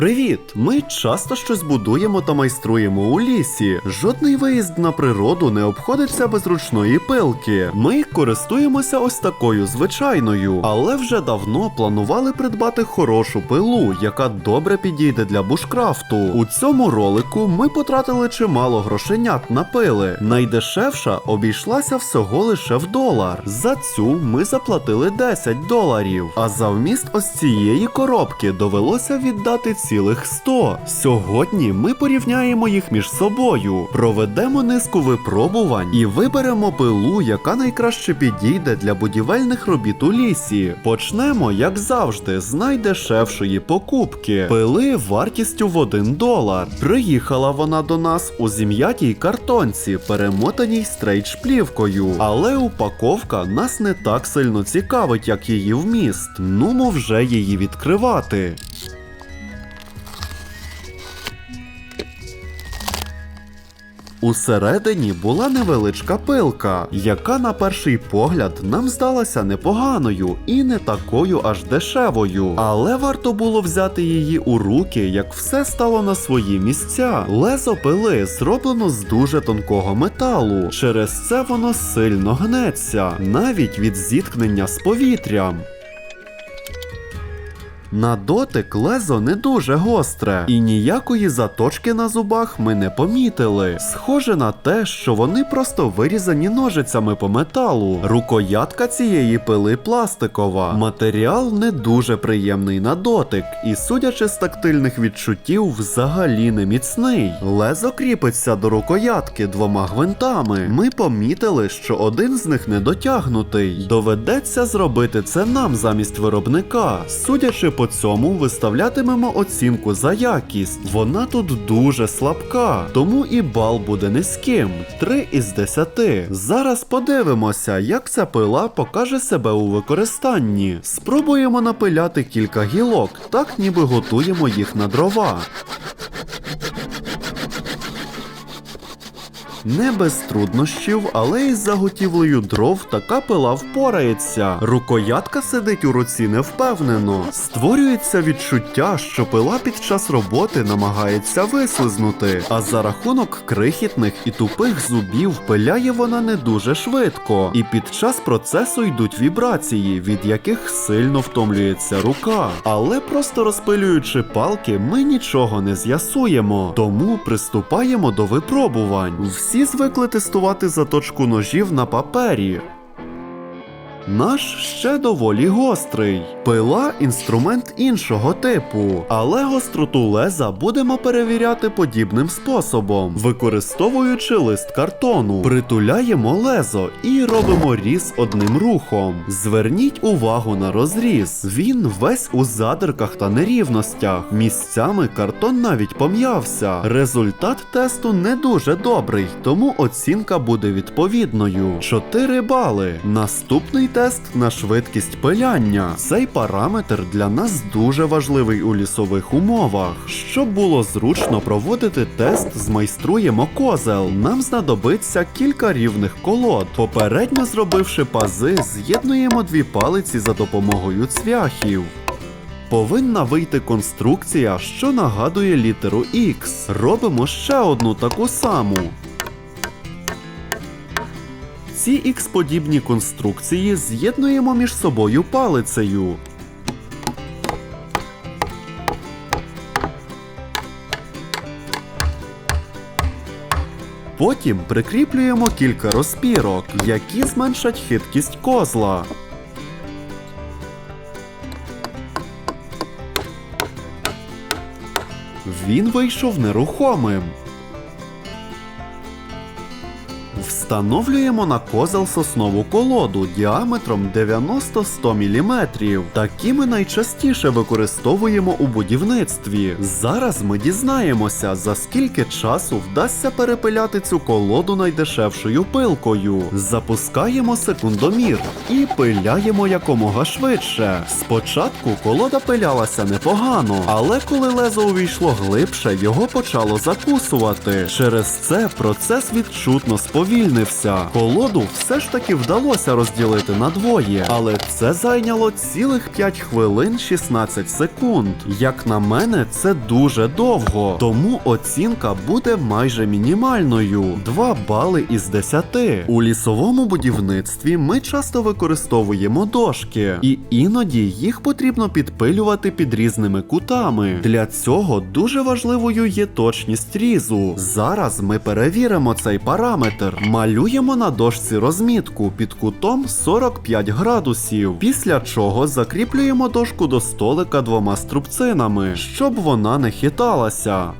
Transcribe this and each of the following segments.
Привіт! Ми часто щось будуємо та майструємо у лісі. Жодний виїзд на природу не обходиться без ручної пилки. Ми користуємося ось такою звичайною, але вже давно планували придбати хорошу пилу, яка добре підійде для бушкрафту. У цьому ролику ми потратили чимало грошенят на пили. Найдешевша обійшлася всього лише в долар. За цю ми заплатили 10 доларів. А за вміст ось цієї коробки довелося віддати цілих 100. Сьогодні ми порівняємо їх між собою, проведемо низку випробувань і виберемо пилу, яка найкраще підійде для будівельних робіт у лісі. Почнемо, як завжди, з найдешевшої покупки пили вартістю в 1 долар. Приїхала вона до нас у зім'ятій картонці, перемотаній стрейч плівкою. Але упаковка нас не так сильно цікавить, як її вміст. Нумо вже її відкривати. Усередині була невеличка пилка, яка на перший погляд нам здалася непоганою і не такою аж дешевою. Але варто було взяти її у руки, як все стало на свої місця. Лезо пили зроблено з дуже тонкого металу. Через це воно сильно гнеться, навіть від зіткнення з повітрям. На дотик лезо не дуже гостре, і ніякої заточки на зубах ми не помітили. Схоже на те, що вони просто вирізані ножицями по металу. Рукоятка цієї пили пластикова. Матеріал не дуже приємний на дотик, і судячи з тактильних відчуттів, взагалі не міцний. Лезо кріпиться до рукоятки двома гвинтами. Ми помітили, що один з них не дотягнутий. Доведеться зробити це нам замість виробника. Судячи по цьому, виставлятимемо оцінку за якість. Вона тут дуже слабка, тому і бал буде низьким 3 із 10. Зараз подивимося, як ця пила покаже себе у використанні. Спробуємо напиляти кілька гілок, так ніби готуємо їх на дрова. Не без труднощів, але із заготівлею дров така пила впорається. Рукоятка сидить у руці невпевнено. Створюється відчуття, що пила під час роботи намагається вислизнути, а за рахунок крихітних і тупих зубів пиляє вона не дуже швидко, і під час процесу йдуть вібрації, від яких сильно втомлюється рука. Але просто розпилюючи палки, ми нічого не з'ясуємо, тому приступаємо до випробувань. Всі звикли тестувати заточку ножів на папері. Наш ще доволі гострий. Пила інструмент іншого типу, але гостроту леза будемо перевіряти подібним способом, використовуючи лист картону, притуляємо лезо і робимо різ одним рухом. Зверніть увагу на розріз. Він весь у задирках та нерівностях. Місцями картон навіть пом'явся. Результат тесту не дуже добрий, тому оцінка буде відповідною. 4 бали. Наступний тест на швидкість пиляння. Цей параметр для нас дуже важливий у лісових умовах. Щоб було зручно проводити тест, змайструємо козел. Нам знадобиться кілька рівних колод. Попередньо зробивши пази, з'єднуємо дві палиці за допомогою цвяхів. Повинна вийти конструкція, що нагадує літеру X. Робимо ще одну таку саму. Ці X-подібні конструкції з'єднуємо між собою палицею. Потім прикріплюємо кілька розпірок, які зменшать хиткість козла. Він вийшов нерухомим. Встановлюємо на козел соснову колоду діаметром 90-100 мм. Такі ми найчастіше використовуємо у будівництві. Зараз ми дізнаємося, за скільки часу вдасться перепиляти цю колоду найдешевшою пилкою. Запускаємо секундомір і пиляємо якомога швидше. Спочатку колода пилялася непогано, але коли лезо увійшло глибше, його почало закусувати. Через це процес відчутно сповільнився. Запізнився. Колоду все ж таки вдалося розділити на двоє, але це зайняло цілих 5 хвилин 16 секунд. Як на мене, це дуже довго, тому оцінка буде майже мінімальною 2 бали із 10. У лісовому будівництві ми часто використовуємо дошки, і іноді їх потрібно підпилювати під різними кутами. Для цього дуже важливою є точність різу. Зараз ми перевіримо цей параметр. Малюємо на дошці розмітку під кутом 45 градусів, після чого закріплюємо дошку до столика двома струбцинами, щоб вона не хиталася.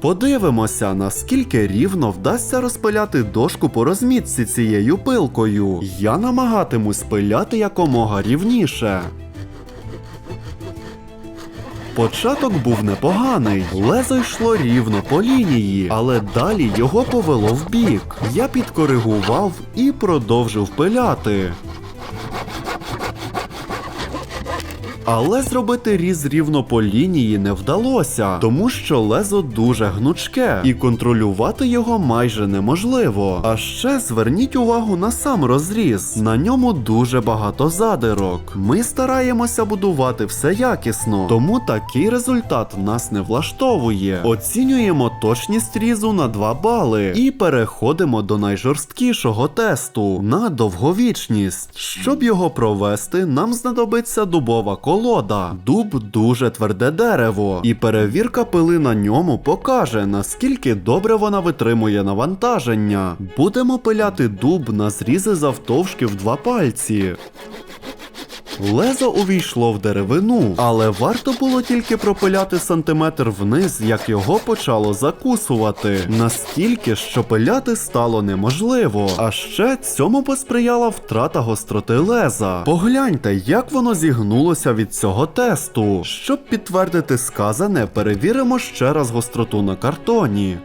Подивимося, наскільки рівно вдасться розпиляти дошку по розмітці цією пилкою. Я намагатимусь пиляти якомога рівніше. Початок був непоганий, лезо йшло рівно по лінії, але далі його повело в бік. Я підкоригував і продовжив пиляти. Але зробити різ рівно по лінії не вдалося, тому що лезо дуже гнучке, і контролювати його майже неможливо. А ще зверніть увагу на сам розріз. На ньому дуже багато задирок. Ми стараємося будувати все якісно, тому такий результат нас не влаштовує. Оцінюємо точність різу на 2 бали і переходимо до найжорсткішого тесту на довговічність. Щоб його провести, нам знадобиться дубова колода. Дуб дуже тверде дерево, і перевірка пили на ньому покаже, наскільки добре вона витримує навантаження. Будемо пиляти дуб на зрізи завтовшки в два пальці. Лезо увійшло в деревину, але варто було тільки пропиляти сантиметр вниз, як його почало закусувати. Настільки, що пиляти стало неможливо. А ще цьому посприяла втрата гостроти леза. Погляньте, як воно зігнулося від цього тесту. Щоб підтвердити сказане, перевіримо ще раз гостроту на картоні.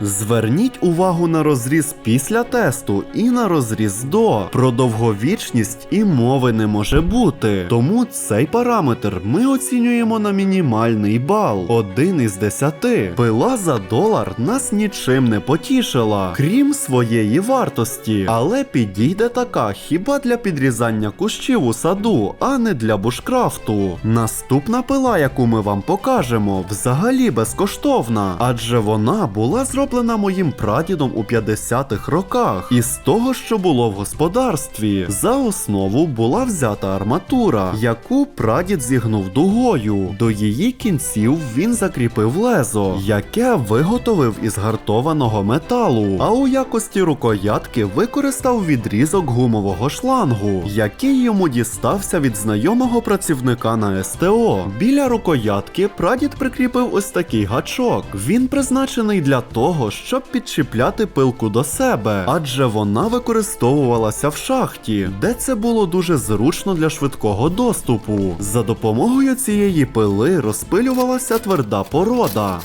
Зверніть увагу на розріз після тесту і на розріз до. Про довговічність і мови не може бути. Тому цей параметр ми оцінюємо на мінімальний бал 1 із 10. Пила за долар нас нічим не потішила, крім своєї вартості. Але підійде така хіба для підрізання кущів у саду, а не для бушкрафту. Наступна пила, яку ми вам покажемо, взагалі безкоштовна, адже вона була зроблена моїм прадідом у 50-х роках. Із того, що було в господарстві, за основу була взята арматура, яку прадід зігнув дугою. До її кінців він закріпив лезо, яке виготовив із гартованого металу. А у якості рукоятки використав відрізок гумового шлангу, який йому дістався від знайомого працівника на СТО. Біля рукоятки прадід прикріпив ось такий гачок. Він призначений для того, щоб підчіпляти пилку до себе, адже вона використовувалася в шахті, де це було дуже зручно для швидкого доступу. За допомогою цієї пили розпилювалася тверда порода.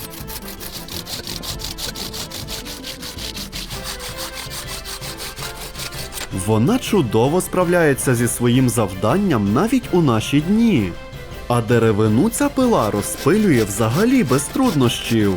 Вона чудово справляється зі своїм завданням навіть у наші дні. А деревину ця пила розпилює взагалі без труднощів.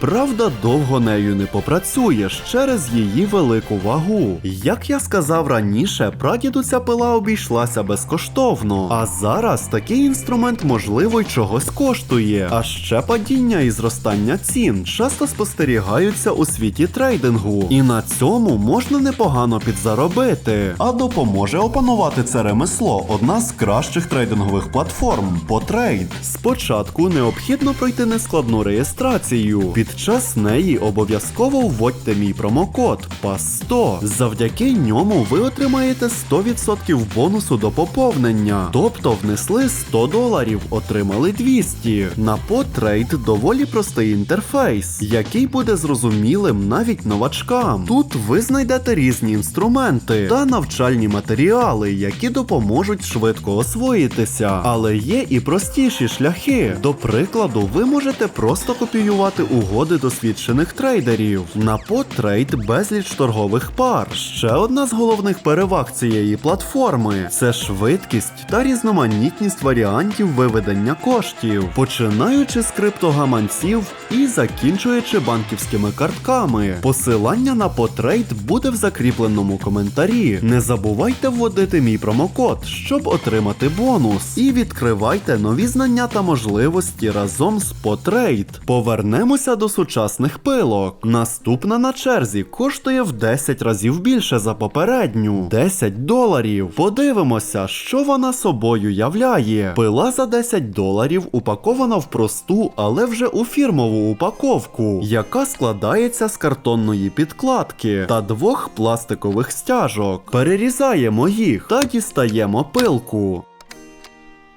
Правда, довго нею не попрацюєш через її велику вагу. Як я сказав раніше, прадіду ця пила обійшлася безкоштовно, а зараз такий інструмент можливо й чогось коштує. А ще падіння і зростання цін часто спостерігаються у світі трейдингу, і на цьому можна непогано підзаробити. А допоможе опанувати це ремесло одна з кращих трейдингових платформ Потрейд. Спочатку необхідно пройти нескладну реєстрацію. Під час неї обов'язково вводьте мій промокод PAS100. Завдяки ньому ви отримаєте 100% бонусу до поповнення. Тобто внесли 100 доларів, отримали 200. На потрейд доволі простий інтерфейс, який буде зрозумілим навіть новачкам. Тут ви знайдете різні інструменти та навчальні матеріали, які допоможуть швидко освоїтися. Але є і простіші шляхи. До прикладу, ви можете просто копіювати угоди угоди досвідчених трейдерів. На потрейд безліч торгових пар. Ще одна з головних переваг цієї платформи це швидкість та різноманітність варіантів виведення коштів, починаючи з криптогаманців і закінчуючи банківськими картками. Посилання на потрейд буде в закріпленому коментарі. Не забувайте вводити мій промокод, щоб отримати бонус. І відкривайте нові знання та можливості разом з потрейд. Повернемося до сучасних пилок. Наступна на черзі коштує в 10 разів більше за попередню 10 доларів. Подивимося, що вона собою являє. Пила за 10 доларів упакована в просту, але вже у фірмову упаковку, яка складається з картонної підкладки та двох пластикових стяжок. Перерізаємо їх та дістаємо пилку.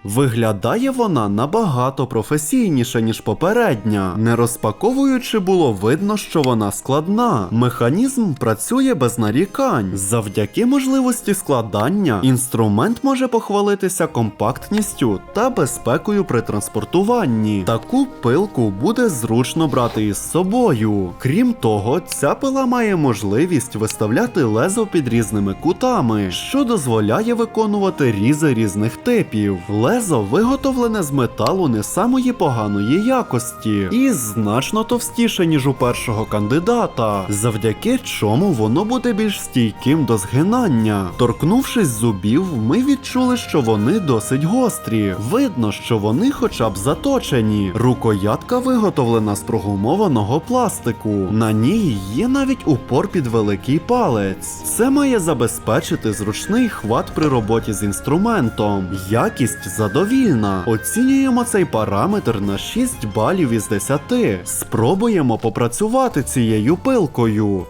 Виглядає вона набагато професійніше, ніж попередня. Не розпаковуючи, було видно, що вона складна. Механізм працює без нарікань. Завдяки можливості складання інструмент може похвалитися компактністю та безпекою при транспортуванні. Таку пилку буде зручно брати із собою. Крім того, ця пила має можливість виставляти лезо під різними кутами, що дозволяє виконувати різи різних типів. Лезо виготовлене з металу не самої поганої якості і значно товстіше, ніж у першого кандидата, завдяки чому воно буде більш стійким до згинання. Торкнувшись зубів, ми відчули, що вони досить гострі. Видно, що вони хоча б заточені. Рукоятка виготовлена з прогумованого пластику. На ній є навіть упор під великий палець. Це має забезпечити зручний хват при роботі з інструментом. Якість задовільна. Оцінюємо цей параметр на 6 балів із 10. Спробуємо попрацювати цією пилкою.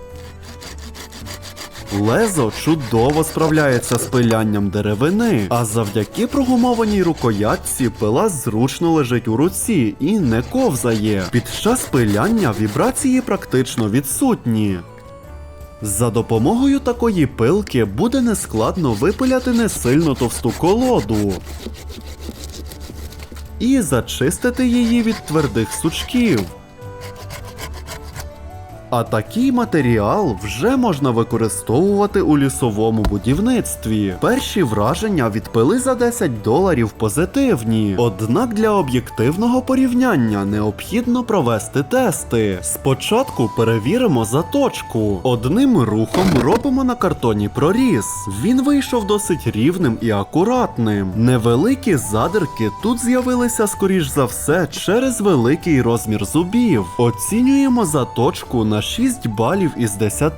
Лезо чудово справляється з пилянням деревини, а завдяки прогумованій рукоятці пила зручно лежить у руці і не ковзає. Під час пиляння вібрації практично відсутні. За допомогою такої пилки буде нескладно випиляти не сильно товсту колоду і зачистити її від твердих сучків. А такий матеріал вже можна використовувати у лісовому будівництві. Перші враження від пили за 10 доларів позитивні. Однак для об'єктивного порівняння необхідно провести тести. Спочатку перевіримо заточку. Одним рухом робимо на картоні проріз. Він вийшов досить рівним і акуратним. Невеликі задирки тут з'явилися скоріш за все через великий розмір зубів. Оцінюємо заточку на 6 балів із 10.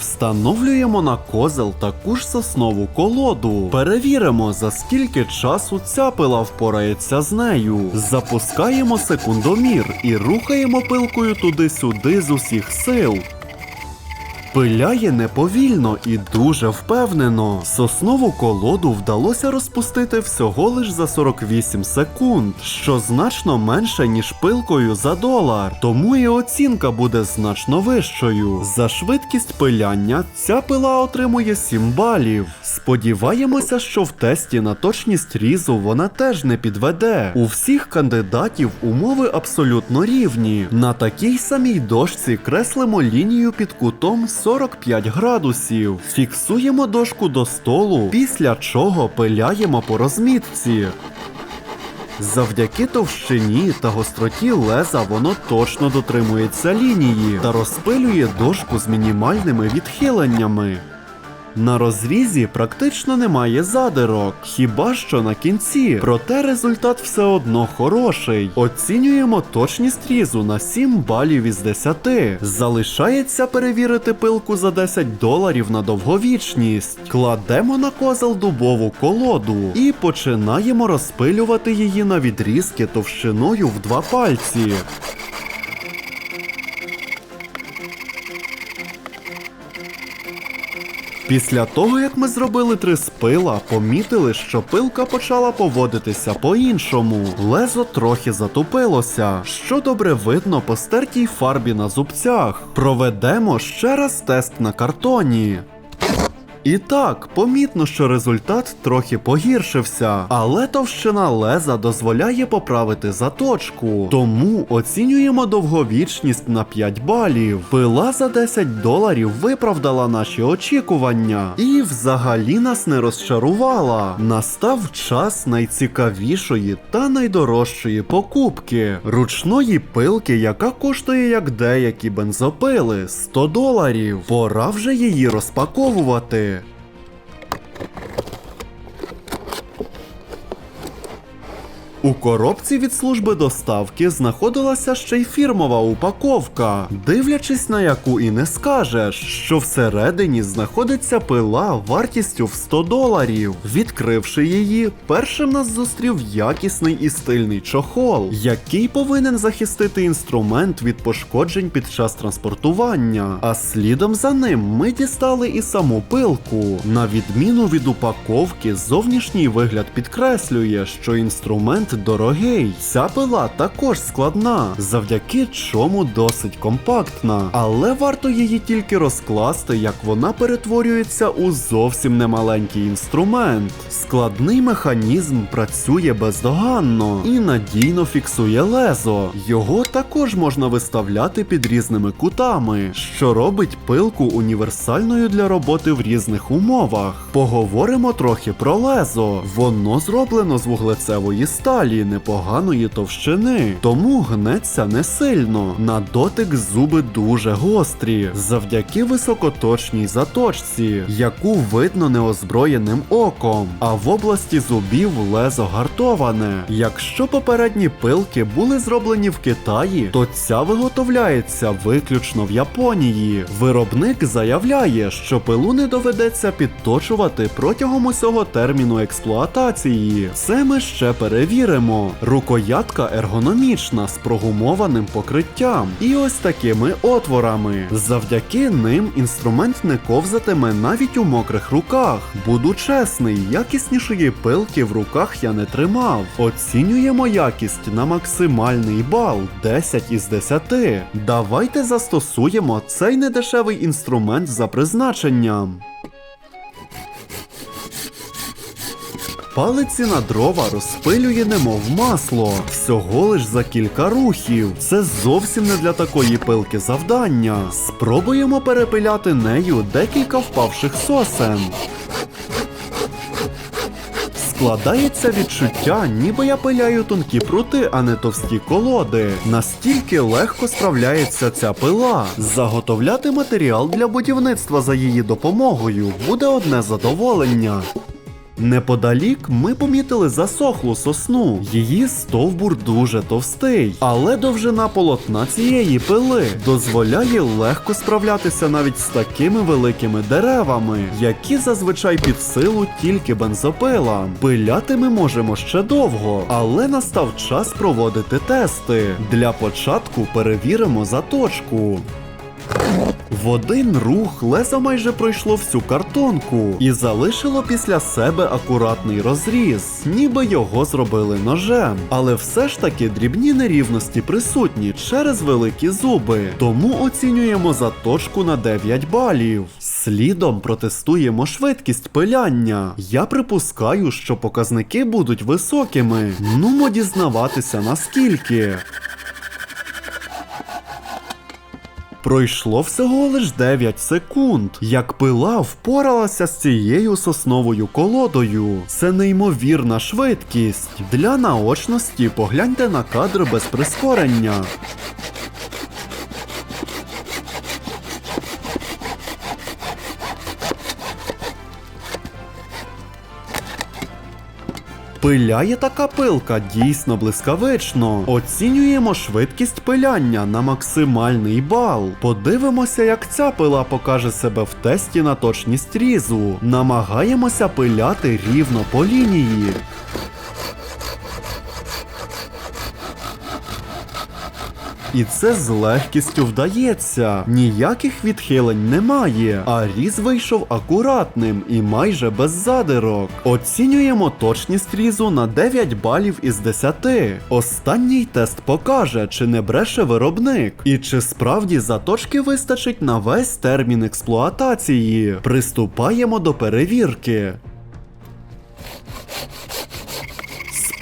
Встановлюємо на козел таку ж соснову колоду. Перевіримо, за скільки часу ця пила впорається з нею. Запускаємо секундомір і рухаємо пилкою туди-сюди з усіх сил. Пиляє неповільно і дуже впевнено. Соснову колоду вдалося розпустити всього лиш за 48 секунд, що значно менше, ніж пилкою за долар. Тому і оцінка буде значно вищою. За швидкість пиляння ця пила отримує 7 балів. Сподіваємося, що в тесті на точність різу вона теж не підведе. У всіх кандидатів умови абсолютно рівні. На такій самій дошці креслимо лінію під кутом 45 градусів. Фіксуємо дошку до столу, після чого пиляємо по розмітці. Завдяки товщині та гостроті леза воно точно дотримується лінії та розпилює дошку з мінімальними відхиленнями. На розрізі практично немає задирок, хіба що на кінці, проте результат все одно хороший. Оцінюємо точність різу на 7 балів із 10. Залишається перевірити пилку за 10 доларів на довговічність. Кладемо на козел дубову колоду і починаємо розпилювати її на відрізки товщиною в два пальці. Після того, як ми зробили три спила, помітили, що пилка почала поводитися по-іншому. Лезо трохи затупилося, що добре видно по стертій фарбі на зубцях. Проведемо ще раз тест на картоні. І так, помітно, що результат трохи погіршився, але товщина леза дозволяє поправити заточку. Тому оцінюємо довговічність на 5 балів. Пила за 10 доларів виправдала наші очікування і взагалі нас не розчарувала. Настав час найцікавішої та найдорожчої покупки ручної пилки, яка коштує як деякі бензопили 100 доларів. Пора вже її розпаковувати. У коробці від служби доставки знаходилася ще й фірмова упаковка, дивлячись на яку і не скажеш, що всередині знаходиться пила вартістю в 100 доларів. Відкривши її, першим нас зустрів якісний і стильний чохол, який повинен захистити інструмент від пошкоджень під час транспортування. А слідом за ним ми дістали і саму пилку. На відміну від упаковки, зовнішній вигляд підкреслює, що інструмент дорогий. Ця пила також складна, завдяки чому досить компактна. Але варто її тільки розкласти, як вона перетворюється у зовсім немаленький інструмент. Складний механізм працює бездоганно і надійно фіксує лезо. Його також можна виставляти під різними кутами, що робить пилку універсальною для роботи в різних умовах. Поговоримо трохи про лезо. Воно зроблено з вуглецевої сталі непоганої товщини, тому гнеться не сильно. На дотик зуби дуже гострі, завдяки високоточній заточці, яку видно неозброєним оком. А в області зубів лезо гартоване. Якщо попередні пилки були зроблені в Китаї, то ця виготовляється виключно в Японії. Виробник заявляє, що пилу не доведеться підточувати протягом усього терміну експлуатації. Це ми ще перевіримо. Рукоятка ергономічна з прогумованим покриттям і ось такими отворами. Завдяки ним інструмент не ковзатиме навіть у мокрих руках. Буду чесний, якіснішої пилки в руках я не тримав. Оцінюємо якість на максимальний бал 10 із 10. Давайте застосуємо цей недешевий інструмент за призначенням. Палиці на дрова розпилює немов масло, всього лиш за кілька рухів. Це зовсім не для такої пилки завдання. Спробуємо перепиляти нею декілька впавших сосен. Складається відчуття, ніби я пиляю тонкі прути, а не товсті колоди. Настільки легко справляється ця пила. Заготовляти матеріал для будівництва за її допомогою буде одне задоволення. Неподалік ми помітили засохлу сосну. Її стовбур дуже товстий, але довжина полотна цієї пили дозволяє легко справлятися навіть з такими великими деревами, які зазвичай під силу тільки бензопилам. Пиляти ми можемо ще довго, але настав час проводити тести. Для початку перевіримо заточку. В один рух лезо майже пройшло всю картонку і залишило після себе акуратний розріз, ніби його зробили ножем. Але все ж таки дрібні нерівності присутні через великі зуби. Тому оцінюємо заточку на 9 балів. Слідом протестуємо швидкість пиляння. Я припускаю, що показники будуть високими. Нумо дізнаватися наскільки. Пройшло всього лиш 9 секунд, як пила впоралася з цією сосновою колодою. Це неймовірна швидкість. Для наочності погляньте на кадр без прискорення. Пиляє така пилка дійсно блискавично. Оцінюємо швидкість пиляння на максимальний бал. Подивимося, як ця пила покаже себе в тесті на точність різу. Намагаємося пиляти рівно по лінії. І це з легкістю вдається. Ніяких відхилень немає, а різ вийшов акуратним і майже без задирок. Оцінюємо точність різу на 9 балів із 10. Останній тест покаже, чи не бреше виробник, і чи справді заточки вистачить на весь термін експлуатації. Приступаємо до перевірки.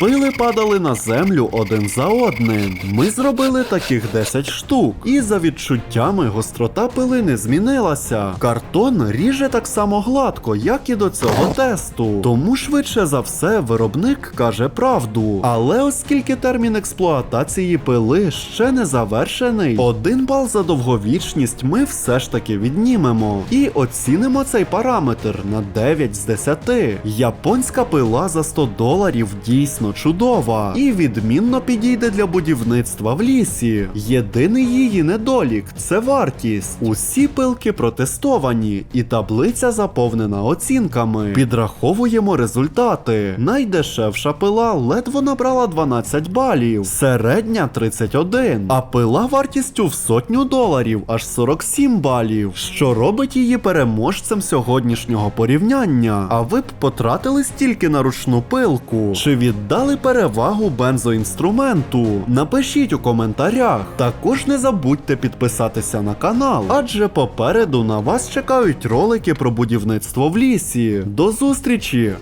Спили падали на землю один за одним. Ми зробили таких 10 штук, і за відчуттями гострота пили не змінилася. Картон ріже так само гладко, як і до цього тесту. Тому швидше за все виробник каже правду. Але оскільки термін експлуатації пили ще не завершений, один бал за довговічність ми все ж таки віднімемо. І оцінимо цей параметр на 9 з 10. Японська пила за 100 доларів дійсно чудова і відмінно підійде для будівництва в лісі. Єдиний її недолік це вартість. Усі пилки протестовані, і таблиця заповнена оцінками. Підраховуємо результати. Найдешевша пила ледве набрала 12 балів, середня 31, а пила вартістю в сотню доларів аж 47 балів, що робить її переможцем сьогоднішнього порівняння. А ви б потратили стільки на ручну пилку? Чи віддали перевагу бензоінструменту? Напишіть у коментарях. Також не забудьте підписатися на канал, адже попереду на вас чекають ролики про будівництво в лісі. До зустрічі!